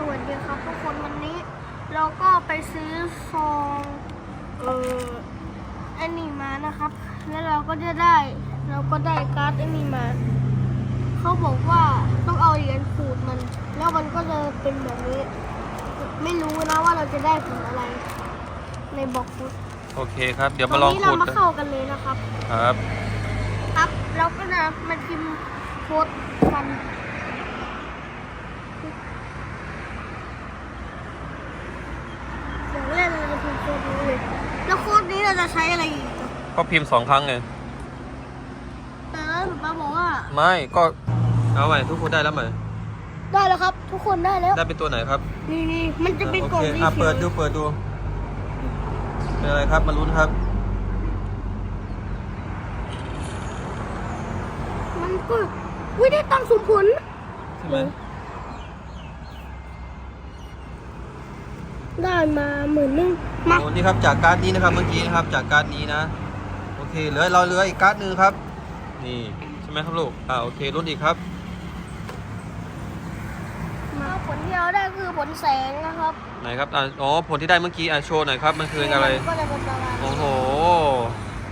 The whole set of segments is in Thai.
ครับทุกคนวันนี้ เราก็ไปซื้อซองเอ่ออันนี้มานะครับ แล้วเราก็จะได้ เราก็ได้การ์ดอันนี้มา เขาบอกว่าต้องเอาเหรียญขูดมัน แล้วมันก็จะเป็นแบบนี้ ไม่รู้นะว่าเราจะได้ผลอะไร ในบล็อกฟุตโอเคครับ เดี๋ยวตมาอนลองนี้เราขุดมากันเข้ากันเลยนะครับ ครับ ครับเราก็จะมาพิมพ์โค้ดฟันอย่างแรกเราจะพิมพ์โค้ดนี้เลย แล้วโค้ดนี้ เราจะใช้อะไรอีกอะก็พิมพ์สองครั้งไงแต่แล้วหนูป้าบอกว่า ไม่ก็เอาใหม่ทุกคนได้แล้วไหมได้แล้วครับ ทุกคนได้แล้ว ได้เป็นตัวไหนครับนี่นี่มันจะเป็นโอกล่องเคสีอะเขีเปิยวดดูเปิดดูเป็นอะไรครับมาลุ้นครับ มันก็วิได้ตังค์สมผลใช่ไหม ได้มาหมื่นนึงมาโอ้นี่ครับจากการ์ดนี้นะครับเมื่อกี้นะครับจากการ์ดนี้นะ โอเคเหลือเราเหลืออีกการ์ดหนึ่งครับ นี่ใช่ไหมครับลูกอ่าโอเคลุ้นอีกครับมาผลที่เราได้คือผลแสงนะครับไหนครับอ่าอ๋อผลที่ได้เมื่อกี้อะโชว์หน่อยครับมันคืออะไรมันก็จะเป็นประมาณโอ้โห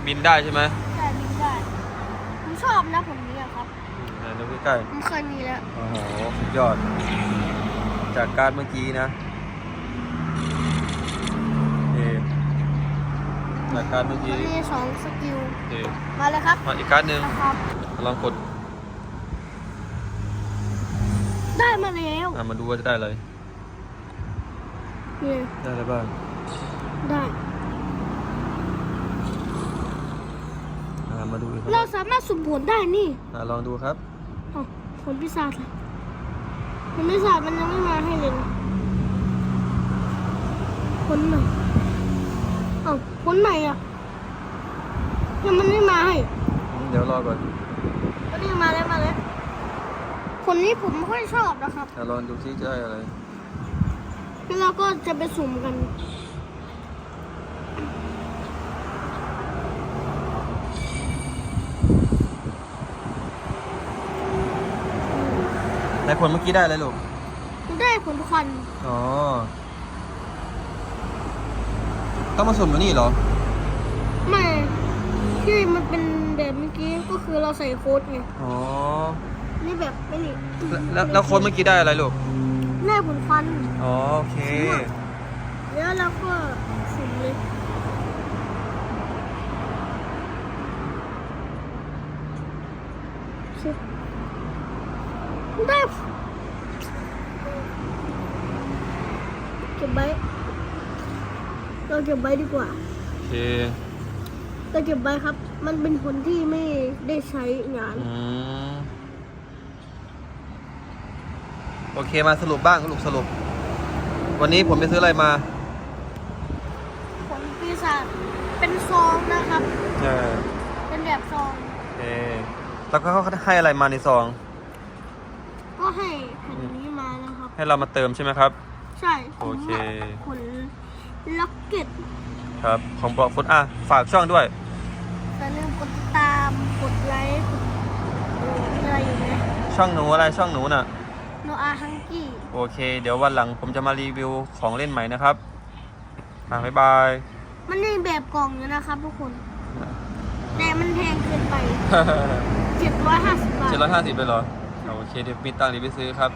บินได้ใช่ไหมได้บินได้ผมชอบนะผลนี้อะครับไหนดูใกล้ผมเคยมีแล้วๆโอ้โหสุดยอด จากการ์ดเมื่อกี้นะโอเค จากการ์ดเมื่อมักี้นมีสองสกิลโอเคมาเลยครับมาอีกการ์ดหนึ่งนะครับลองกดได้มาแล้วอะมาดูว่าจะได้อะไรนี่ได้อะไรบ้างได้อ่ามาดูอีกคเรารับสามารถสุ่มผลได้นี่อ่าลองดูครับอ้าวผลพิศาจล่ะผลพิศาจมันยังไม่มาให้เลยนะผลไหนอ้า วผลไหนอะยังมันไม่มาให้เดี๋ยวรอก่อนก็นี่มาแล้วมาแล้วผลนี้ผมไม่ค่อยชอบนะครับอะลองดูซิจะได้อะไรแล้วเราก็จะไปสุ่มกันในผลเมื่อกี้ได้อะไรลูกได้ผลควันอ๋อ ต้องมาสุ่มอยู่นี่เหรอ ไม่ที่มันเป็นแบบเมื่อกี้ก็คือเราใส่โค้ดไงอ๋อ นี่แบบไม่นี่แล้วแล้วแล้วโค้ดเมื่อกี้ได้อะไรลูก ได้ผลควัน อ๋อโอเค แล้วเราก็สุ่มเลยสิได้เก็บไว้ เราเก็บไว้ดีกว่า โอเค เราเก็บไว้ครับ มันเป็นผลที่ไม่ได้ใช้งาน อืม โอเคมาสรุปบ้างสรุปสรุป วันนี้ผมไปซื้ออะไรมา ผลปีศาจเป็นซองนะครับ เออเป็นแบบซอง โอเคแล้วก็เขาให้อะไรมาในซอง ก็ให้แผ่นนี้มานะครับ ให้เรามาเติมใช่ไหมครับ ใช่ผมโอเคผล ล็อกเก็ตครับ ของบล็อกฟุตอะ ฝากช่องด้วยอย่าลืมกดติดตาม กดไลค์กดเอ่ออะไรอย่างเงี้ยช่องหนูอะไรช่องหนูน่ะ โนอาฮังกี้ โอเค เดี๋ยววันหลังผมจะมารีวิวของเล่นใหม่นะครับอะบ๊ายบาย มันนี่แบบกล่องอยู่นะครับทุกคน แต่มันแพงเกินไป 750 บาทเจ็ดร้อยห้าสิบเลยเหรอ โอเค เดี๋ยวมีตังค์เดี๋ยวไปซื้อครับ